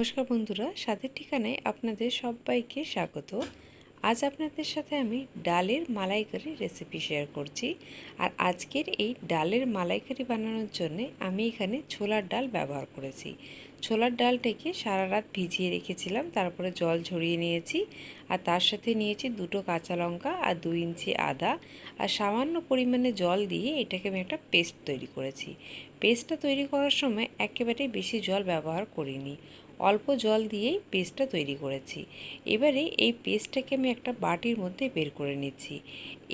নমস্কার বন্ধুরা, স্বাদের ঠিকানায় আপনাদের সবাইকে স্বাগত। আজ আপনাদের সাথে আমি ডালের মালাইকারি রেসিপি শেয়ার করছি। আর আজকের এই ডালের মালাইকারি বানানোর জন্য আমি এখানে ছোলার ডাল ব্যবহার করেছি। ছোলার ডালটাকে সারা রাত ভিজিয়ে রেখেছিলাম, তারপরে জল ঝরিয়ে নিয়েছি, আর তার সাথে নিয়েছি দুটো কাঁচা লঙ্কা আর দুই ইঞ্চি আদা। আর সামান্য পরিমাণে জল দিয়ে এটাকে আমি একটা পেস্ট তৈরি করেছি। পেস্টটা তৈরি করার সময় একেবারে বেশি জল ব্যবহার করিনি। অল্প জল দিয়েই পেস্টটা তৈরি করেছি। এবারে এই পেস্টটাকে আমি একটা বাটির মধ্যে বের করে নিচ্ছি।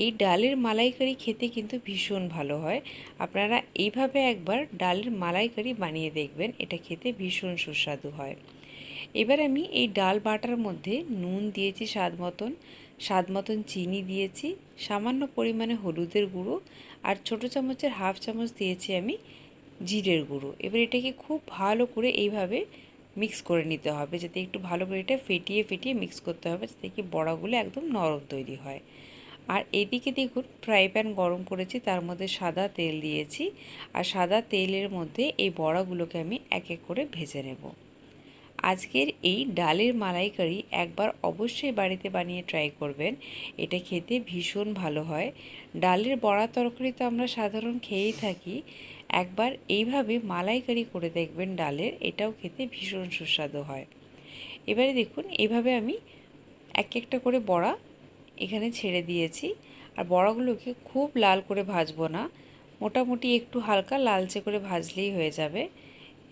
এই ডালের মালাইকারি খেতে কিন্তু ভীষণ ভালো হয়। আপনারা এইভাবে একবার ডালের মালাইকারি বানিয়ে দেখবেন, এটা খেতে ভীষণ সুস্বাদু হয়। এবার আমি এই ডাল বাটার মধ্যে নুন দিয়েছি স্বাদ মতন স্বাদ মতন চিনি দিয়েছি, সামান্য পরিমাণে হলুদের গুঁড়ো আর ছোটো চামচের হাফ চামচ দিয়েছি আমি জিরের গুঁড়ো। এবার এটাকে খুব ভালো করে এইভাবে মিক্স করে নিতে হবে, যাতে একটু ভালো করে এটা ফেটিয়ে ফেটিয়ে মিক্স করতে হবে, যাতে কি বড়াগুলো একদম নরম তৈরি হয়। আর এদিকে দেখুন ফ্রাই প্যান গরম করেছি, তার মধ্যে সাদা তেল দিয়েছি, আর সাদা তেলের মধ্যে এই বড়াগুলোকে আমি এক এক করে ভেজে নেব। আজকের এই ডালের মালাইকারি একবার অবশ্যই বাড়িতে বানিয়ে ট্রাই করবেন, এটা খেতে ভীষণ ভালো হয়। ডালের বড়া তরকারি তো আমরা সাধারণ খেয়েই থাকি একবার এইভাবে মালাইকারি করে দেখবেন ডালের, এটাও খেতে ভীষণ সুস্বাদু হয়। এবারে দেখুন এভাবে আমি এক একটা করে বড়া এখানে ছেড়ে দিয়েছি। আর বড়াগুলোকে খুব লাল করে ভাজবো না, মোটামুটি একটু হালকা লালচে করে ভাজলেই হয়ে যাবে।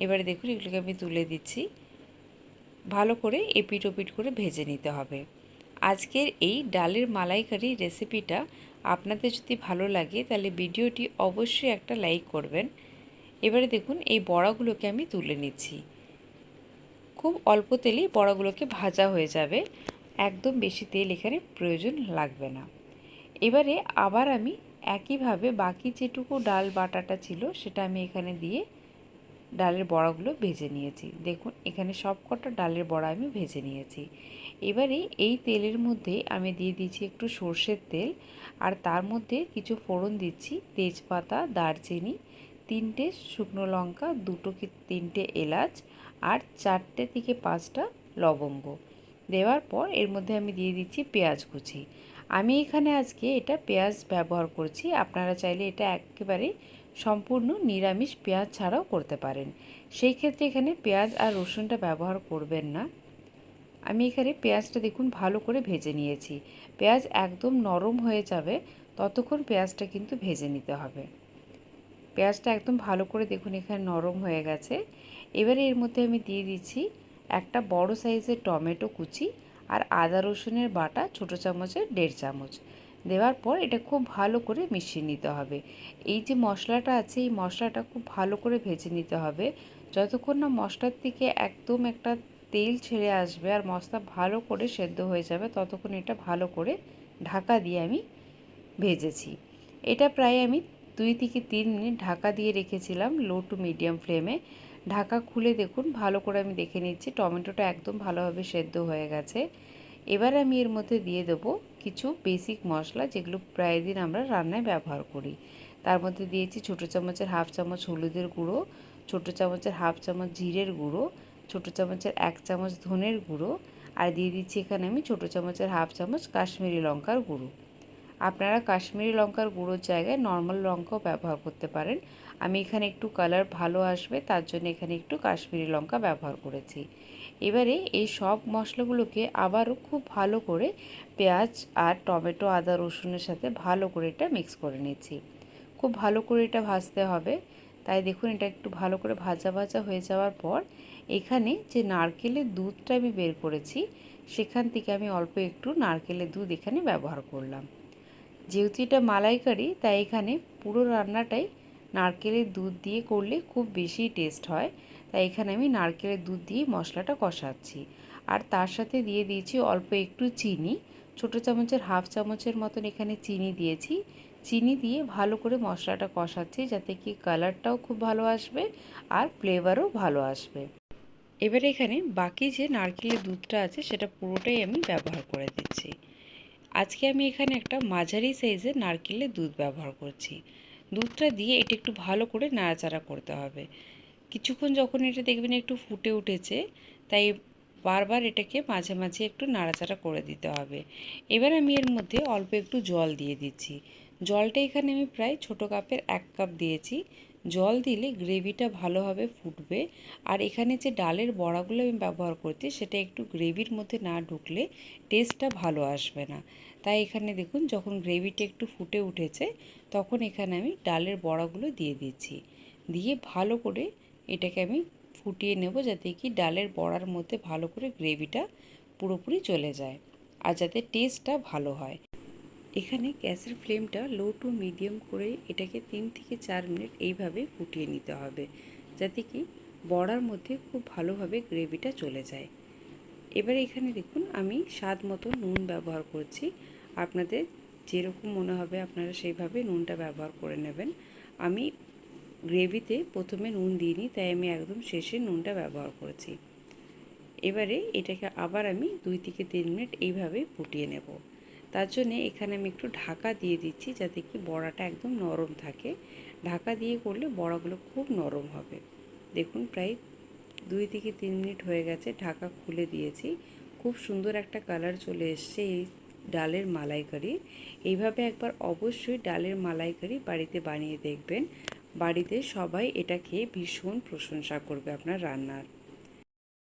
এবারে দেখুন, এগুলোকে আমি তুলে দিচ্ছি। ভালো করে এপিট ওপিট করে ভেজে নিতে হবে। আজকের এই ডালের মালাইকারি রেসিপিটা আপনাদের যদি ভালো লাগে, তাহলে ভিডিওটি অবশ্যই একটা লাইক করবেন। এবারে দেখুন, এই বড়াগুলোকে আমি তুলে নিচ্ছি। খুব অল্প তেলেই বড়াগুলোকে ভাজা হয়ে যাবে। একদম বেশি তেল এখানে প্রয়োজন লাগবে না। এবারে আবার আমি একইভাবে বাকি যেটুকু ডাল বাটাটা ছিল, সেটা আমি এখানে দিয়ে ডালের বড়াগুলো ভেজে নিয়েছি। দেখুন, এখানে সব কটা ডালের বড়া আমি ভেজে নিয়েছি। এবারে এই তেলের মধ্যে আমি দিয়ে দিচ্ছি একটু সর্ষের তেল আর তার মধ্যে কিছু ফোড়ন দিচ্ছি, তেজপাতা, দারচিনি, তিনটে শুকনো লঙ্কা, দুটো কি, তিনটে এলাচ আর চারটে থেকে পাঁচটা লবঙ্গ। দেওয়ার পর এর মধ্যে আমি দিয়ে দিচ্ছি পেঁয়াজ কুচি। আমি এখানে আজকে এটা পেঁয়াজ ব্যবহার করছি। আপনারা চাইলে এটা একেবারে সম্পূর্ণ নিরামিষ পেঁয়াজ ছাড়াও করতে পারেন। সেই ক্ষেত্রে এখানে পেঁয়াজ আর রসুনটা ব্যবহার করবেন না। আমি এখানে পেঁয়াজটা দেখুন ভালো করে ভেজে নিয়েছি। পেঁয়াজ একদম নরম হয়ে যাবে, ততক্ষণ পেঁয়াজটা কিন্তু ভেজে নিতে হবে। পেঁয়াজটা একদম ভালো করে দেখুন এখানে নরম হয়ে গেছে। এবারে এর মধ্যে আমি দিয়ে দিচ্ছি একটা বড় সাইজের টমেটো কুচি আর আদা রসুনের বাটা ছোটো চামচের দেড় চামচ। দেওয়ার পর এটা খুব ভালো করে মিশিয়ে নিতে হবে। এই যে মশলাটা আছে, এই মশলাটা খুব ভালো করে ভেজে নিতে হবে। যতক্ষণ না মশলার থেকে একদম একটা তেল ছেড়ে আসবে আর মশলা ভালো করে সেদ্ধ হয়ে যাবে, ততক্ষণ এটা ভালো করে ঢাকা দিয়ে আমি ভেজেছি। এটা প্রায় আমি দুই থেকে তিন মিনিট ঢাকা দিয়ে রেখেছিলাম লো টু মিডিয়াম ফ্লেমে ঢাকা খুলে দেখুন, ভালো করে আমি দেখে নিচ্ছি, টমেটোটা একদম ভালোভাবে সেদ্ধ হয়ে গেছে। এবার আমি এর মধ্যে দিয়ে দেবো কিছু বেসিক মশলা যেগুলো প্রায় দিন আমরা রান্নায় ব্যবহার করি। তার মধ্যে দিয়েছি ছোটো চামচের হাফ চামচ হলুদের গুঁড়ো, ছোটো চামচের হাফ চামচ জিরের গুঁড়ো, ছোটো চামচের এক চামচ ধনের গুঁড়ো, আর দিয়ে দিচ্ছি এখানে আমি ছোটো চামচের হাফ চামচ কাশ্মীরি লঙ্কার গুঁড়ো। আপনারা কাশ্মীরি লঙ্কার গুঁড়োর জায়গায় নর্মাল লঙ্কাও ব্যবহার করতে পারেন। আমি এখানে একটু কালার ভালো আসবে, তার জন্য এখানে একটু কাশ্মীরি লঙ্কা ব্যবহার করেছি। এবারে এই সব মশলাগুলোকে আবারও খুব ভালো করে পেঁয়াজ আর টমেটো, আদা, রসুনের সাথে ভালো করে এটা মিক্স করে নিচ্ছি। খুব ভালো করে এটা ভাজতে হবে। তাই দেখুন, এটা একটু ভালো করে ভাজা ভাজা হয়ে যাওয়ার পর এখানে যে নারকেলের দুধটা আমি বের করেছি, সেখান থেকে আমি অল্প একটু নারকেলের দুধ এখানে ব্যবহার করলাম। যেহেতু এটা মালাইকারি, তাই এখানে পুরো রান্নাটাই নারকেলের দুধ দিয়ে করলে খুব বেশি টেস্ট হয়। তাই এখানে আমি নারকেলের দুধ দিয়ে মশলাটা কষাচ্ছি। আর তার সাথে দিয়ে দিয়েছি অল্প একটু চিনি। ছোটো চামচের হাফ চামচের মতন এখানে চিনি দিয়েছি। চিনি দিয়ে ভালো করে মশলাটা কষাচ্ছি যাতে কি কালারটাও খুব ভালো আসবে আর ফ্লেভারও ভালো আসবে। এবারে এখানে বাকি যে নারকেলের দুধটা আছে সেটা পুরোটাই আমি ব্যবহার করে দিচ্ছি। আজকে আমি এখানে একটা মাঝারি সাইজের নারকেলের দুধ ব্যবহার করছি। দুধটা দিয়ে এটা একটু ভালো করে নাড়াচাড়া করতে হবে। কিছুক্ষণ যখন এটা দেখবেন একটু ফুটে উঠেছে, তাই বারবার এটাকে মাঝে মাঝে একটু নাড়াচাড়া করে দিতে হবে। এবার আমি এর মধ্যে অল্প একটু জল দিয়ে দিচ্ছি। জলটা এখানে আমি প্রায় ছোটো কাপের এক কাপ দিয়েছি। জল দিলে গ্রেভিটা ভালোভাবে ফুটবে। আর এখানে যে ডালের বড়াগুলো আমি ব্যবহার করছি, সেটা একটু গ্রেভির মধ্যে না ঢুকলে টেস্টটা ভালো আসবে না। তাই এখানে দেখুন, যখন গ্রেভিটা একটু ফুটে উঠেছে, তখন এখানে আমি ডালের বড়াগুলো দিয়ে দিচ্ছি। দিয়ে ভালো করে এটাকে আমি ফুটিয়ে নেব যাতে কি ডালের বড়ার মধ্যে ভালো করে গ্রেভিটা পুরোপুরি চলে যায় আর যাতে টেস্টটা ভালো হয়। এখানে গ্যাসের ফ্লেমটা লো টু মিডিয়াম করে এটাকে তিন থেকে চার মিনিট এইভাবে ফুটিয়ে নিতে হবে যাতে কি বড়ার মধ্যে খুব ভালোভাবে গ্রেভিটা চলে যায়। এবার এখানে দেখুন আমি স্বাদ মতো নুন ব্যবহার করছি। আপনাদের যেরকম মনে হবে আপনারা সেইভাবে নুনটা ব্যবহার করে নেবেন। আমি গ্রেভিতে প্রথমে নুন দিইনি, তাই আমি একদম শেষে নুনটা ব্যবহার করেছি। এবারে এটাকে আবার আমি দুই থেকে তিন মিনিট এইভাবে ফুটিয়ে নেব। তার জন্যে এখানে আমি একটু ঢাকা দিয়ে দিচ্ছি যাতে কি বড়াটা একদম নরম থাকে। ঢাকা দিয়ে করলে বড়াগুলো খুব নরম হবে। দেখুন প্রায় দুই থেকে তিন মিনিট হয়ে গেছে, ঢাকা খুলে দিয়েছি। খুব সুন্দর একটা কালার চলে এসছে এই ডালের মালাইকারি। এইভাবে একবার অবশ্যই ডালের মালাইকারি বাড়িতে বানিয়ে দেখবেন। বাড়িতে সবাই এটা খেয়ে ভীষণ প্রশংসা করবে আপনার রান্নার।